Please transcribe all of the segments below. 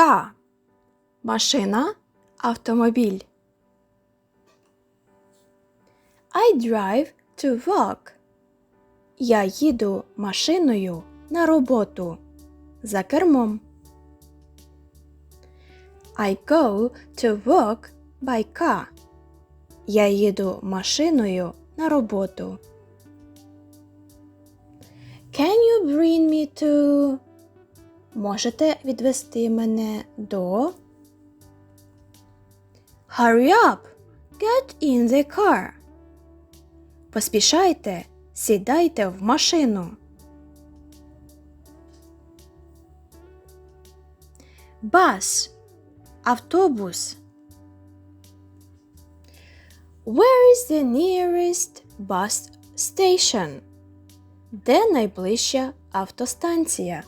Car – машина, автомобіль. I drive to work. Я їду машиною на роботу за кермом. I go to work by car. Я їду машиною на роботу. Can you bring me to? Можете відвести мене до? Hurry up! Get in the car. Поспішайте, сідайте в машину. Bus – автобус. Where is the nearest bus station? Де найближча автостанція?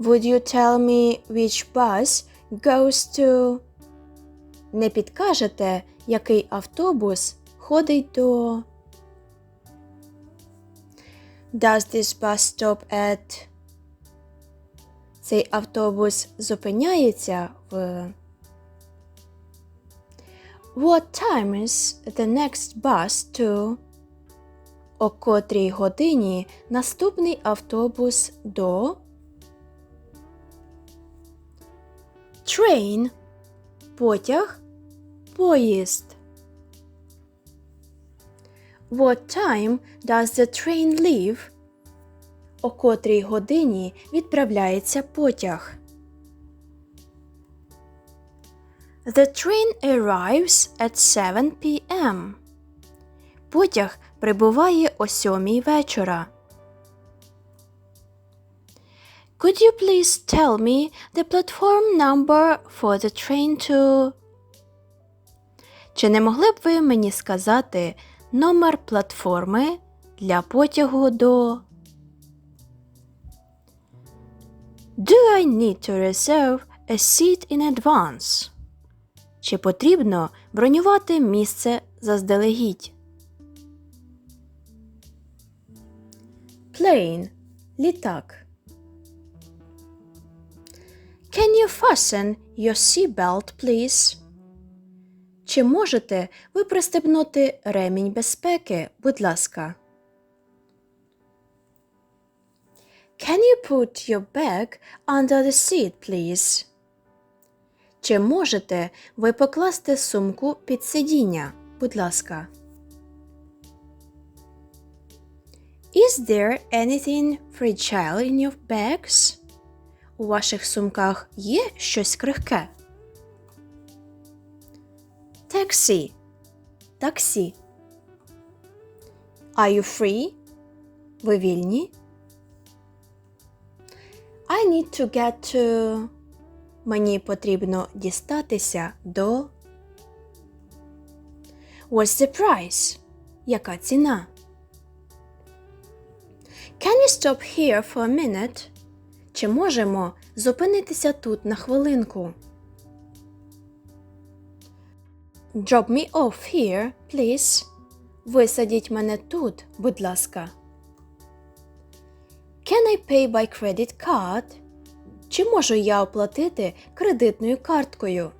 Would you tell me which bus goes to? Не підкажете, який автобус ходить до. Does this bus stop at? Цей автобус зупиняється в. What time is the next bus to? О котрій годині наступний автобус до. Train – потяг, поїзд. What time does the train leave? О котрій годині відправляється потяг. The train arrives at 7 p.m. Потяг прибуває о сьомій вечора. Could you please tell me the platform number for the train to? Чи не могли б ви мені сказати номер платформи для потягу до? Do I need to reserve a seat in advance? Чи потрібно бронювати місце заздалегідь? Plane – літак. You fasten your seatbelt, please? Чи можете ви пристебнути ремінь безпеки, будь ласка? Can you put your bag under the seat, please? Чи можете ви покласти сумку під сидіння, будь ласка? Is there anything fragile in your bags? У ваших сумках є щось крихке? Taxi. Таксі. Are you free? Ви вільні? I need to get to. Мені потрібно дістатися до. What's the price? Яка ціна? Can you stop here for a minute? Чи можемо зупинитися тут на хвилинку? Drop me off here, please. Висадіть мене тут, будь ласка. Can I pay by credit card? Чи можу я оплатити кредитною карткою?